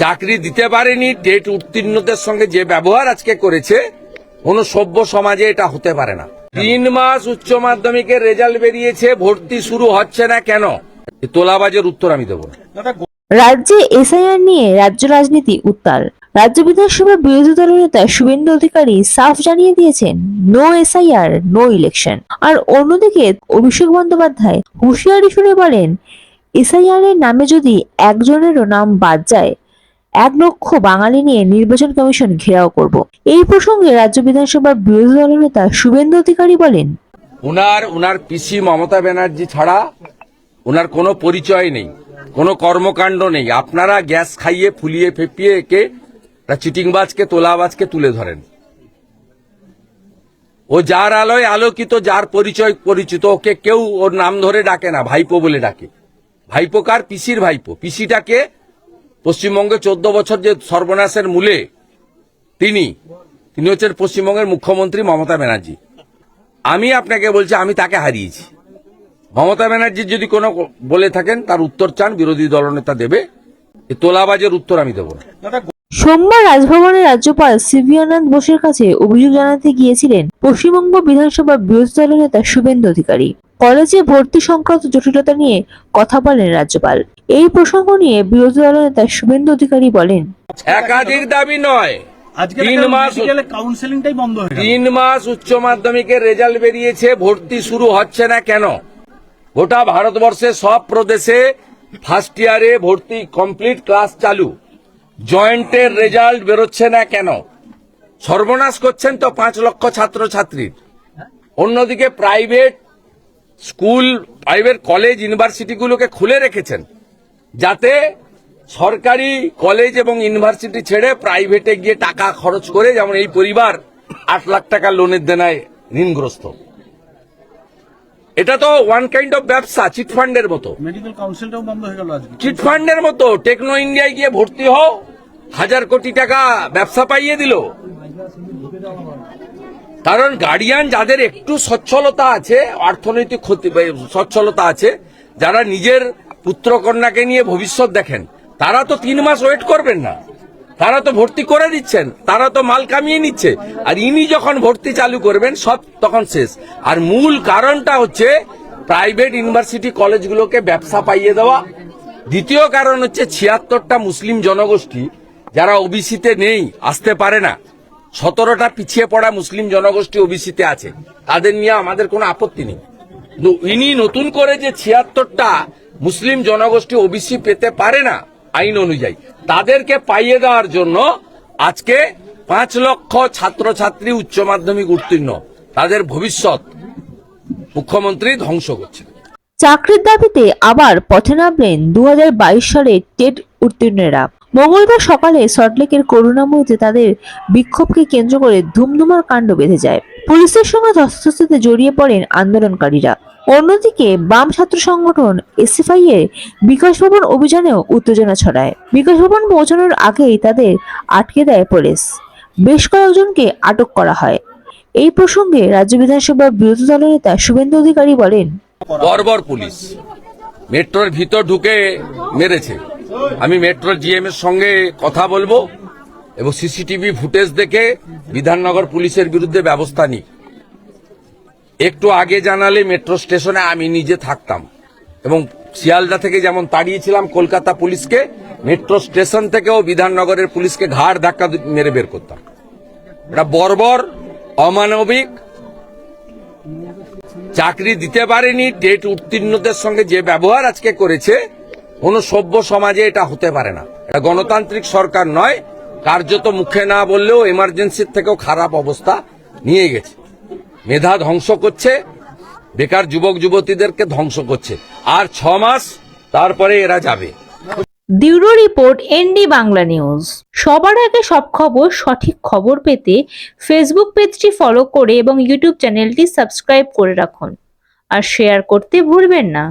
চাকরি দিতে পারেনি, টেট উত্তীর্ণদের সঙ্গে যে ব্যবহার আজকে করেছে, কোন সভ্য সমাজে এটা হতে পারে না। তিন মাস উচ্চ মাধ্যমিকের রেজাল্ট বেরিয়েছে, ভর্তি শুরু হচ্ছে না কেন? তোলাবাজের উত্তর আমি দেবো রাজ্যে এসআইআর নিয়ে রাজ্য রাজনীতি উত্তাল। রাজ্য বিধানসভার বিরোধী দলের নেতা শুভেন্দু অধিকারী সাফ জানিয়ে দিয়েছেন নো এসআইআর নো ইলেকশন আর অন্যদিকে অভিষেক বন্দ্যোপাধ্যায় হুঁশিয়ারি শুনে বলেন এসআইআর এর নামে যদি একজনেরও নাম বাদ যায় এক লক্ষ বাঙালি নিয়ে নির্বাচন কমিশন ঘেরাও করব। এই প্রসঙ্গে রাজ্য বিধানসভার বিরোধী দলের নেতা শুভেন্দু অধিকারী বলেন, উনার উনার পিসি মমতা ব্যানার্জি ছাড়া উনার কোনো পরিচয় নেই, কোনো কর্মকাণ্ড নেই। আপনারা গ্যাস খাইয়ে, ফুলিয়ে, ফেপিয়ে একে চিটিংবাজকে, তোলাবাজকে তুলে ধরেন। ও যার আলোয় আলোকিত, যার পরিচয় পরিচিত, ওকে কেউ ওর নাম ধরে ডাকে না, ভাইপো বলে ডাকে। ভাইপো কার? পিসির ভাইপো। পিসিটাকে পশ্চিমবঙ্গে চোদ্দ বছর যে সর্বনাশের মূলে তিনি তিনি হচ্ছেন পশ্চিমবঙ্গের মুখ্যমন্ত্রী মমতা ব্যানার্জি। আমি আপনাকে বলছি, আমি তাকে হারিয়েছি। মমতা ব্যানার্জির যদি কোনো বলে থাকেন, তার উত্তর চান, বিরোধী দলনেতা দেবে। তোলাবাজের উত্তর আমি দেবো সোমবার রাজভবনে রাজ্যপাল সিভিয়ানন্দ বোসের কাছে অভিযোগ জানাতে গিয়েছিলেন পশ্চিমবঙ্গ বিধানসভার বিরোধী দলের নেতা শুভেন্দু অধিকারী। কলেজে ভর্তি সংক্রান্ত জটিলতা নিয়ে কথা বলেন রাজ্যপাল। এই প্রসঙ্গ নিয়ে বিরোধী দলের নেতা শুভেন্দু অধিকারী বলেন একাধিক দাবি নয়। তিন মাস কাউন্সেলিংটাই বন্ধ তিন মাস উচ্চ মাধ্যমিকের রেজাল্ট বেরিয়েছে ভর্তি শুরু হচ্ছে না কেন? গোটা ভারতবর্ষে সব প্রদেশে ফার্স্ট ইয়ারে ভর্তি কমপ্লিট ক্লাস চালু। জয়েন্টের রেজাল্ট বেরোচ্ছে না কেন? সর্বনাশ করছেন তো পাঁচ লক্ষ ছাত্রছাত্রীর। অন্যদিকে প্রাইভেট স্কুল প্রাইভেট কলেজ ইউনিভার্সিটিগুলোকে খুলে রেখেছেন। যাতে সরকারি কলেজ এবং ইউনিভার্সিটি ছেড়ে প্রাইভেটে গিয়ে টাকা খরচ করে যেমন এই পরিবার আট লাখ টাকা লোনের দেনায় ঋণগ্রস্ত। এটা তো ওয়ান কাইন্ড অফ ব্যবসা চিটফান্ডের মতো। মেডিকেল কাউন্সিলটাও বন্ধ হয়ে গেল আজকে। চিটফান্ডের মতো টেকনো ইন্ডিয়ায় গিয়ে ভর্তি হও হাজার কোটি টাকা ব্যবসা পাইয়ে দিল। কারণ গার্ডিয়ান যাদের একটু সচ্ছলতা আছে অর্থনৈতিক ক্ষতি সচ্ছলতা আছে যারা নিজের পুত্র কন্যাকে নিয়ে ভবিষ্যৎ দেখেন। তারা তো তিন মাস ওয়েট করবেন না। তারা তো ভর্তি করে দিচ্ছেন। তারা তো মাল কামিয়ে নিচ্ছে। আর ইনি যখন ভর্তি চালু করবেন, সব তখন শেষ। আর মূল কারণটা হচ্ছে প্রাইভেট ইউনিভার্সিটি কলেজগুলোকে ব্যবসা পাইয়ে দেওয়া। দ্বিতীয় কারণ হচ্ছে, ছিয়াত্তরটা মুসলিম জনগোষ্ঠী, যারা ওবিসিতে নেই, আসতে পারে না। সতেরোটা পিছিয়ে পড়া মুসলিম জনগোষ্ঠী ওবিসিতে আছে। তাদের নিয়ে আমাদের কোনো আপত্তি নেই। ইনি নতুন করে যে ছিয়াত্তরটা মুসলিম জনগোষ্ঠী ওবিসি পেতে পারে না আইন অনুযায়ী। তাদেরকে পাইয়ে দেওয়ার জন্য আজকে পাঁচ লক্ষ ছাত্রছাত্রী উচ্চ মাধ্যমিক উত্তীর্ণ। তাদের ভবিষ্যৎ মুখ্যমন্ত্রী ধ্বংস করছে। চাকরির দাবিতে আবার পথে নামলেন দু হাজার বাইশ সালে টেট উত্তীর্ণেরা। মঙ্গলবার সকালে সল্টলেকের করুণাময়ীতে তাদের বিক্ষোভকে কেন্দ্র করে ধুমধুমার কাণ্ড বেঁধে যায়। পুলিশের সঙ্গে ধস্তাধস্তিতে জড়িয়ে পড়েন আন্দোলনকারীরা। অন্যদিকে বাম ছাত্র সংগঠন এসএফআই এর বিকাশ ভবন অভিযানেও উত্তেজনা ছড়ায়। বিকাশ ভবন পৌঁছানোর আগেই তাদের আটকে দেয় পুলিশ। বেশ কয়েকজনকে আটক করা হয়। এই প্রসঙ্গে রাজ্য বিধানসভার বিরোধী দলের নেতা শুভেন্দু অধিকারী বলেন, বর্বর পুলিশ। মেট্রোর ভিতর ঢুকে মেরেছে। আমি মেট্রো জিএম এর সঙ্গে কথা বলব এবং সিসিটিভি ফুটেজ দেখে বিধাননগর পুলিশের বিরুদ্ধে ব্যবস্থা নিই। একটু আগে জানালে মেট্রো স্টেশনে আমি নিজে থাকতাম এবং শিয়ালদা থেকে যেমন তাড়িয়েছিলাম কলকাতা পুলিশকে, মেট্রো স্টেশন থেকেও বিধাননগরের পুলিশকে ঘাড় ধাক্কা মেরে বের করতাম। এটা বর্বর, অমানবিক, চাকরি দিতে পারেনি, টেট উত্তীর্ণদের সঙ্গে যে ব্যবহার আজকে করেছে কোন সভ্য সমাজে এটা হতে পারে না। এটা গণতান্ত্রিক সরকার নয়, কার্যত মুখে না বললেও এমার্জেন্সির থেকেও খারাপ অবস্থা নিয়ে গেছে। মেধা ধ্বংস করছে, বেকার যুবক যুবতীদেরকে ধ্বংস করছে। আর ছ মাস, তারপরে এরা যাবে। Bureau report ND Bangla news. সবার আগে সব খবর, সঠিক খবর পেতে ফেসবুক পেজটি ফলো করে এবং ইউটিউব চ্যানেলটি সাবস্ক্রাইব করে রাখুন। আর শেয়ার করতে ভুলবেন না।